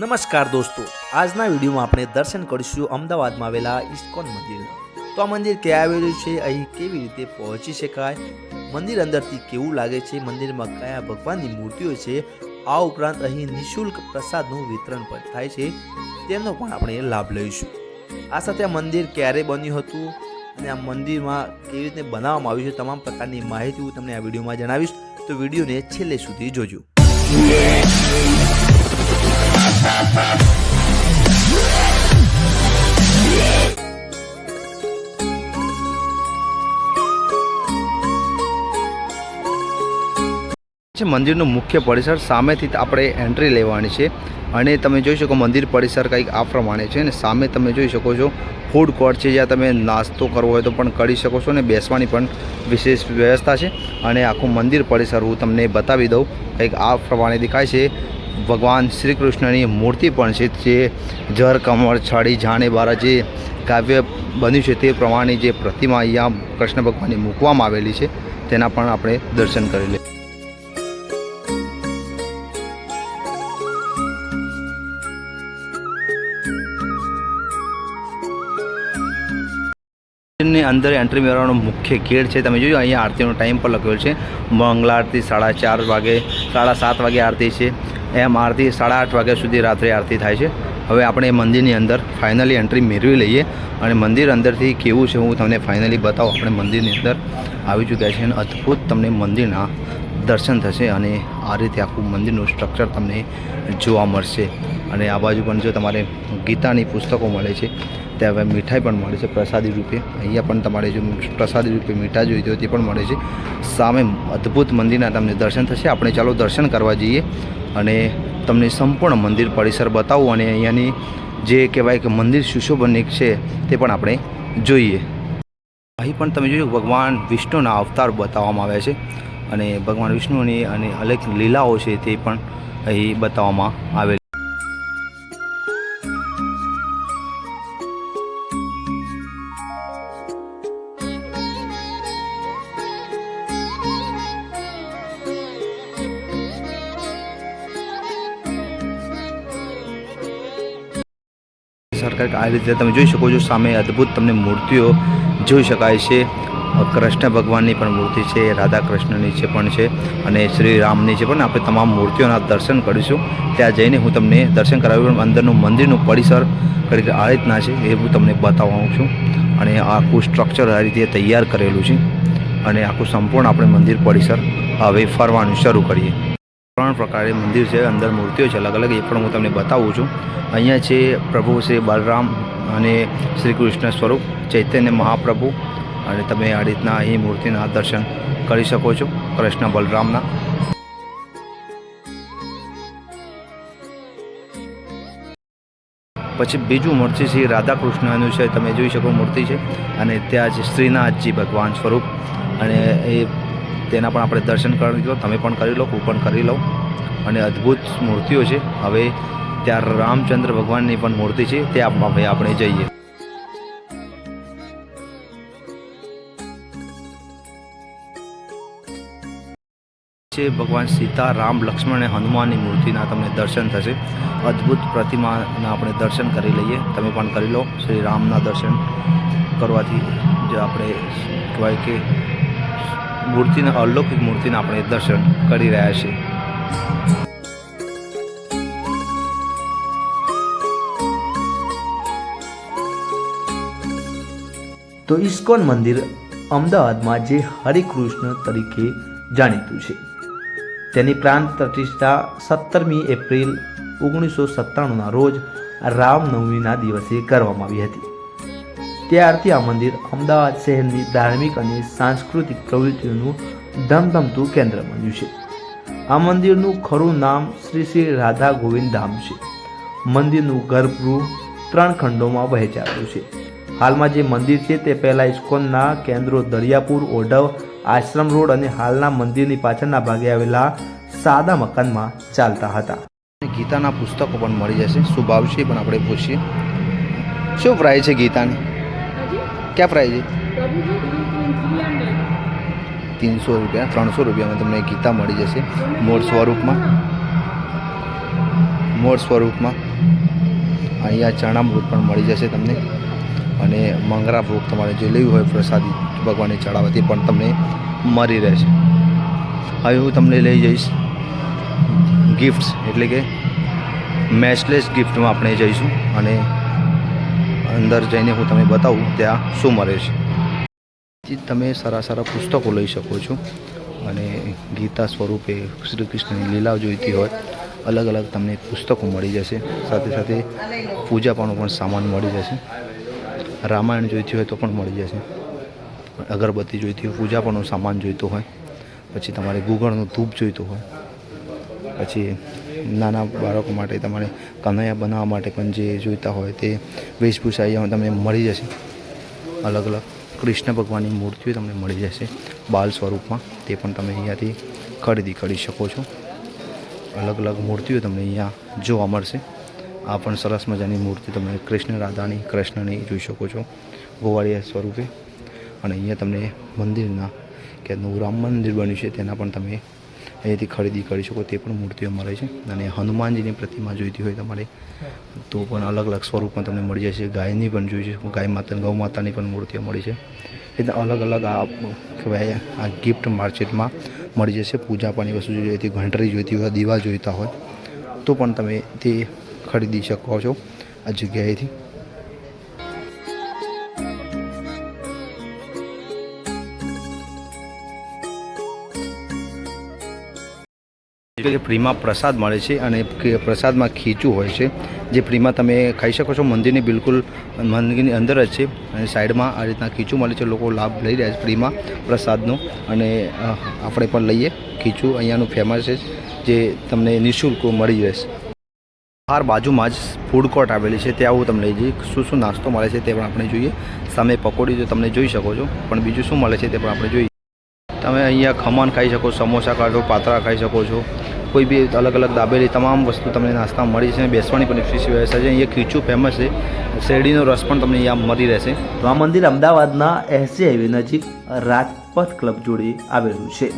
નમસ્કાર દોસ્તો. આજના વિડીયોમાં આપણે દર્શન કરીશું અમદાવાદમાં આવેલા ઇસ્કોન મંદિર. તો આ મંદિર ક્યાં આવેલું છે? અહીં કેવી રીતે પહોંચી શકાય? મંદિર અંદરથી કેવું લાગે છે? મંદિરમાં કયા ભગવાનની મૂર્તિઓ છે? આ ઉપરાંત અહીં નિઃશુલ્ક પ્રસાદનું વિતરણ પણ થાય છે. તેનો પણ આપણે લાભ લઈશું. આ સાથે આ મંદિર ક્યારે બન્યું હતું? અને આ મંદિરમાં કેવી રીતે બનાવવામાં આવ્યું છે? તમામ પ્રકારની માહિતી હું તમને આ વિડીયોમાં જણાવીશ. તો વિડીયોને છેલ્લે સુધી જોજો. મંદિરનું મુખ્ય પરિસર સામેથી આપણે એન્ટ્રી લેવાની છે. અને તમે જોઈ શકો મંદિર પરિસર કંઈક આ પ્રમાણે છે અને સામે તમે જોઈ શકો છો ફૂડ કોર્ટ છે, જ્યાં તમે નાસ્તો કરવો હોય તો પણ કરી શકો છો અને બેસવાની પણ વિશેષ વ્યવસ્થા છે. અને આખું મંદિર પરિસર હું તમને બતાવી દઉં. કંઈક આ પ્રમાણે દેખાય છે. ભગવાન શ્રી કૃષ્ણની મૂર્તિ પણ છે, જે જર, કમળ, છાડી, જાણે બારા જે કાવ્ય બન્યું છે, તે પ્રમાણે જે પ્રતિમા અહીંયા કૃષ્ણ ભગવાનની મૂકવામાં આવેલી છે, તેના પણ આપણે દર્શન કરી લઈએ. અંદર એન્ટ્રી મેળવવાનો મુખ્ય ગેટ છે. તમે જોયું અહીંયા આરતીનો ટાઈમ પણ લખ્યો છે. મંગલા આરતી સાડા ચાર વાગે, સાડા સાત વાગે આરતી છે. એમ આરતી સાડા આઠ વાગ્યા સુધી રાત્રે આરતી થાય છે. હવે આપણે મંદિરની અંદર ફાઇનલી એન્ટ્રી મેળવી લઈએ અને મંદિર અંદરથી કેવું છે હું તમને ફાઇનલી બતાવું. આપણે મંદિરની અંદર આવી ચૂક્યા છે અને અદ્ભુત તમને મંદિરના દર્શન થશે અને આ રીતે આખું મંદિરનું સ્ટ્રક્ચર તમને જોવા મળશે. અને આ બાજુ પણ જો તમારે ગીતાની પુસ્તકો મળે છે, ત્યાં હવે મીઠાઈ પણ મળે છે પ્રસાદી રૂપે. અહીંયા પણ તમારે જો પ્રસાદી રૂપે મીઠા જોઈતી હોય તે પણ મળે છે. સામે અદ્ભુત મંદિરના તમને દર્શન થશે. આપણે ચાલો દર્શન કરવા જઈએ અને તમને સંપૂર્ણ મંદિર પરિસર બતાવું અને અહીંયાની જે કહેવાય કે મંદિર સુશોભનિક છે તે પણ આપણે જોઈએ. અહીં પણ તમે જોયું ભગવાન વિષ્ણુના અવતાર બતાવવામાં આવ્યા છે અને ભગવાન વિષ્ણુની અને અનેક લીલાઓ છે તે પણ અહીં બતાવવામાં આવેલી સરકાર આ રીતે તમે જોઈ શકો છો, સામે અદ્ભુત તમને મૂર્તિઓ જોઈ શકાય છે. કૃષ્ણ ભગવાનની પણ મૂર્તિ છે, રાધા કૃષ્ણની છે પણ છે અને શ્રી રામની છે પણ આપણે તમામ મૂર્તિઓના દર્શન કરીશું. ત્યાં જઈને હું તમને દર્શન કરાવ્યું અંદરનું મંદિરનું પરિસર કરી આ રીતના છે એ હું તમને બતાવવાનું છું. અને આખું સ્ટ્રક્ચર આ રીતે તૈયાર કરેલું છે. અને આખું સંપૂર્ણ આપણે મંદિર પરિસર હવે ફરવાનું શરૂ કરીએ. ત્રણ પ્રકારે મંદિર છે, અંદર મૂર્તિઓ છે અલગ અલગ એ પણ હું તમને બતાવું છું. અહીંયા છે પ્રભુ શ્રી બલરામ અને શ્રી કૃષ્ણ સ્વરૂપ, ચૈતન્ય મહાપ્રભુ. અને તમે આ રીતના અહીં મૂર્તિના દર્શન કરી શકો છો, કૃષ્ણ બલરામના. પછી બીજું મૂર્તિ છે રાધા કૃષ્ણનું છે, તમે જોઈ શકો મૂર્તિ છે. અને ત્યાં છે શ્રીનાથજી ભગવાન સ્વરૂપ. અને એ તેના પણ આપણે દર્શન કરી લો, તમે પણ કરી લો, હું પણ કરી લઉં. અને અદ્ભુત મૂર્તિઓ છે. હવે ત્યાં રામચંદ્ર ભગવાનની પણ મૂર્તિ છે. ત્યાં હવે આપણે જઈએ. છે ભગવાન સીતા, રામ, લક્ષ્મણ અને હનુમાનની મૂર્તિના તમને દર્શન થશે. અદ્ભુત પ્રતિમાના આપણે દર્શન કરી લઈએ. તમે પણ કરી લો. શ્રી રામના દર્શન કરવાથી જે આપણે કહેવાય કે મૂર્તિના, અલૌકિક મૂર્તિના આપણે દર્શન કરી રહ્યા છીએ. તો ઇસ્કોન મંદિર અમદાવાદમાં જે હરિકૃષ્ણ તરીકે જાણીતું છે. તેની પ્રાંત પ્રતિષ્ઠા સત્તરમી એપ્રિલ ઓગણીસો સત્તાણુંના રોજ રામનવમીના દિવસે કરવામાં આવી હતી. ત્યારથી આ મંદિર અમદાવાદ શહેરની ધાર્મિક અને સાંસ્કૃતિક પ્રવૃત્તિઓનું ધમધમતું કેન્દ્ર બન્યું છે. આ મંદિરનું ખરું નામ શ્રી શ્રી રાધા ગોવિંદ ધામ છે. મંદિરનું ગર્ભગૃહ ત્રણ ખંડોમાં વહેંચાયેલું છે. હાલમાં જે મંદિર છે તે પહેલાં ઇસ્કોનના કેન્દ્રો દરિયાપુર, ઓઢવ, આશ્રમ રોડ અને હાલના મંદિરની પાછળના ભાગે આવેલા સાદા મકાનમાં ચાલતા હતા. ગીતાના પુસ્તકો પણ મળી જશે. શું ભાવ છે પણ આપણે પૂછીએ. શું પ્રાય છે ગીતાની? ક્યાં પ્રાઇસ તીનસો રૂપિયા ત્રણસો રૂપિયામાં તમને ગીતા મળી જશે મૂળ સ્વરૂપમાં મૂળ સ્વરૂપમાં અહીંયા ચણામૃત પણ મળી જશે તમને અને મંગરા ભોગ તમારે જે લેવું હોય પ્રસાદી ભગવાનને ચડાવવાથી પણ તમને મળી રહેશે હવે હું તમને લઈ જઈશ ગિફ્ટ્સ એટલે કે મેચલેસ ગિફ્ટમાં આપણે જઈશું અને અંદર જઈને હું તમને બતાવું ત્યાં શું મળે છે. તમે સારા સારા પુસ્તકો લઈ શકો છો અને ગીતા સ્વરૂપે શ્રી કૃષ્ણની લીલા જોઈતી હોય, અલગ અલગ તમને પુસ્તકો મળી જશે. સાથે સાથે પૂજા પણ સામાન મળી જશે. રામાયણ જોઈતી હોય તો પણ મળી જશે. અગરબત્તી જોઈતી હોય પૂજાપાનો સામાન જોઈતો હોય, પછી તમારે ગુગળનું ધૂપ જોઈતું હોય, પછી નાના બાળકો માટે, તમારે કનૈયા બનાવવા માટે પણ જે જોઈતા હોય તે વેશભૂષા અહીંયા તમને મળી જશે. અલગ અલગ કૃષ્ણ ભગવાનની મૂર્તિઓ તમને મળી જશે બાલ સ્વરૂપમાં. તે પણ તમે અહીંયાથી ખરીદી કરી શકો છો. અલગ અલગ મૂર્તિઓ તમને અહીંયા જોવા મળશે. આ પણ સરસ મજાની મૂર્તિ તમે કૃષ્ણ રાધાની, કૃષ્ણની જોઈ શકો છો. ગોવાળિયા સ્વરૂપે. અને અહીંયા તમને મંદિરના, કે નવું રામ મંદિર બન્યું છે, તેના પણ તમે અહીંયાથી ખરીદી કરી શકો તે પણ મૂર્તિઓ મળે છે. અને હનુમાનજીની પ્રતિમા જોઈતી હોય તમારે, તો પણ અલગ અલગ સ્વરૂપમાં તમને મળી જશે. ગાયની પણ જોઈ છે ગાય માતા ગૌ માતાની પણ મૂર્તિઓ મળી છે. એટલે અલગ અલગ આ કહેવાય, આ ગિફ્ટ માર્કેટમાં મળી જશે. પૂજા પાણી વસ્તુ જોઈતી ઘંટરી જોઈતી હોય, દીવા જોઈતા હોય, તો પણ તમે તે ખરીદી શકો છો આ જગ્યાએથી. કે ફ્રીમાં પ્રસાદ મળે છે અને પ્રસાદમાં ખીચું હોય છે. જે ફ્રીમાં તમે ખાઈ શકો છો. મંદિરની બિલકુલ મંદિરની અંદર જ છે. અને સાઈડમાં આ રીતના ખીચું મળે છે. લોકો લાભ લઈ રહ્યા છે ફ્રીમાં પ્રસાદનો. અને આપણે પણ લઈએ. ખીચું અહીંયાનું ફેમસ છે. જે તમને નિઃશુલ્ક મળી રહેશે. બહાર બાજુમાં જ ફૂડ કોર્ટ આવેલી છે. ત્યાં હું તમને લઈ જઈએ શું શું નાસ્તો મળે છે તે પણ આપણે જોઈએ. સામે પકોડી તો તમને જોઈ શકો છો. પણ બીજું શું મળે છે તે પણ આપણે જોઈએ. તમે અહીંયા ખમણ ખાઈ શકો સમોસા કાઢો પાતળા ખાઈ શકો છો. કોઈ બી અલગ અલગ દાબેલી તમામ વસ્તુ તમને નાસ્તામાં મળી છે બેસવાની પણ ફીસ વ્યવસ્થા છે. અહીંયા ખીચું ફેમસ છે. શેરડીનો રસ પણ તમને અહીંયા મળી રહેશે. આ મંદિર અમદાવાદના એસજી હાઈવે નજીક રાજપથ ક્લબ જોડે આવેલું છે.